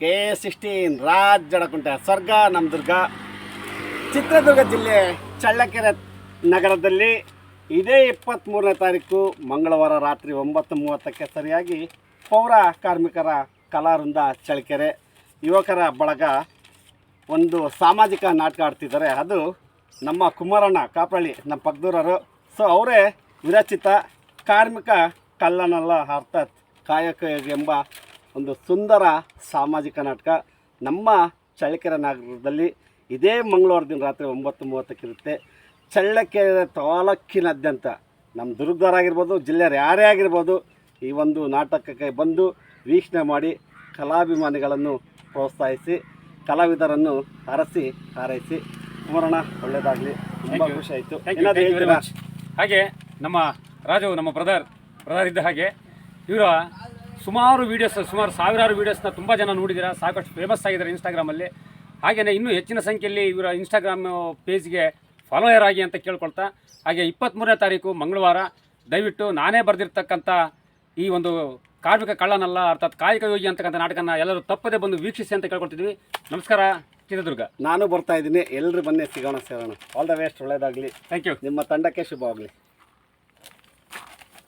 K sixteen Raj Jadakunte, ಸ್ವರ್ಗ ನಮ್ಮ ದುರ್ಗ ಚಿತ್ರದುರ್ಗ ಜಿಲ್ಲೆ ಚಳ್ಳಕೆರೆ ನಗರದಲ್ಲಿ ಇದೇ ಇಪ್ಪತ್ತ್ಮೂರನೇ ತಾರೀಕು ಮಂಗಳವಾರ ರಾತ್ರಿ ಒಂಬತ್ತು ಮೂವತ್ತಕ್ಕೆ ಸರಿಯಾಗಿ ಪೌರ ಕಾರ್ಮಿಕರ ಕಲಾವೃಂದ ಚಳ್ಳಕೆರೆ. ಯುವಕರ ಬಳಗ ಒಂದು ಸಾಮಾಜಿಕ ನಾಟಕ ಆಡ್ತಿದ್ದಾರೆ. ಅದು ನಮ್ಮ ಕುಮಾರಣ್ಣ ಕಾಪಳ್ಳಿ ನಮ್ಮ ಪಕ್ಕದೂರರು ಸೊ ಅವರೇ ವಿರಚಿತ ಕಾರ್ಮಿಕ ಕಲ್ಲನಲ್ಲ, ಅರ್ಥಾತ್ ಕಾಯಕ ಎಂಬ ಒಂದು ಸುಂದರ ಸಾಮಾಜಿಕ ನಾಟಕ ನಮ್ಮ ಚಳ್ಳಕೆರೆ ನಗರದಲ್ಲಿ ಇದೇ ಮಂಗಳವಾರ ದಿನ ರಾತ್ರಿ ಒಂಬತ್ತು ಮೂವತ್ತಕ್ಕಿರುತ್ತೆ ಚಳ್ಳಕೆರೆ ತಾಲೂಕಿನಾದ್ಯಂತ ನಮ್ಮ ದುರ್ಗದವರಾಗಿರ್ಬೋದು ಜಿಲ್ಲೆಯವ್ರು ಯಾರೇ ಆಗಿರ್ಬೋದು ಈ ಒಂದು ನಾಟಕಕ್ಕೆ ಬಂದು ವೀಕ್ಷಣೆ ಮಾಡಿ ಕಲಾಭಿಮಾನಿಗಳನ್ನು ಪ್ರೋತ್ಸಾಹಿಸಿ ಕಲಾವಿದರನ್ನು ಹರಸಿ ಹಾರೈಸಿ ಕುಮಾರಣ್ಣ ಒಳ್ಳೆಯದಾಗಲಿ ತುಂಬ. ಖುಷಿ ಆಯಿತು. ಹಾಗೆ ನಮ್ಮ ರಾಜು ನಮ್ಮ ಬ್ರದರ್ ಬ್ರದರ್ ಇದ್ದ ಹಾಗೆ ಇವರ ಸುಮಾರು ವೀಡಿಯೋಸ್ ಸುಮಾರು ಸಾವಿರಾರು ವೀಡಿಯೋಸ್ನ ತುಂಬ ಜನ ನೋಡಿದ್ದೀರಾ ಸಾಕಷ್ಟು ಫೇಮಸ್ ಆಗಿದ್ದಾರೆ ಇನ್ಸ್ಟಾಗ್ರಾಮಲ್ಲಿ ಹಾಗೆಯೇ ಇನ್ನೂ ಹೆಚ್ಚಿನ ಸಂಖ್ಯೆಯಲ್ಲಿ ಇವರ ಇನ್ಸ್ಟಾಗ್ರಾಮ್ ಪೇಜ್ಗೆ ಫಾಲೋಯರ್ ಆಗಿ ಅಂತ ಕೇಳ್ಕೊಳ್ತಾ. ಹಾಗೆ ಇಪ್ಪತ್ತ್ಮೂರನೇ ತಾರೀಕು ಮಂಗಳವಾರ. ದಯವಿಟ್ಟು ನಾನೇ ಬರೆದಿರ್ತಕ್ಕಂಥ ಈ ಒಂದು ಕಾರ್ಮಿಕ ಕಳ್ಳನಲ್ಲ ಅರ್ಥಾತ್ ಕಾಯಕ ಯೋಗಿ ಅಂತಕ್ಕಂಥ ನಾಟಕನ ಎಲ್ಲರೂ ತಪ್ಪದೆ ಬಂದು ವೀಕ್ಷಿಸಿ ಅಂತ ಕೇಳ್ಕೊಳ್ತಿದ್ವಿ. ನಮಸ್ಕಾರ ಚಿತ್ರದುರ್ಗ. ನಾನು ಬರ್ತಾ ಇದ್ದೀನಿ. ಎಲ್ಲರೂ ಬನ್ನಿ ಸಿಗೋಣ ಸೇರೋಣ ಆಲ್ ದ ಬೆಸ್ಟ್ ಒಳ್ಳೆಯದಾಗಲಿ ಥ್ಯಾಂಕ್ ಯು ನಿಮ್ಮ ತಂಡಕ್ಕೆ ಶುಭವಾಗಲಿ.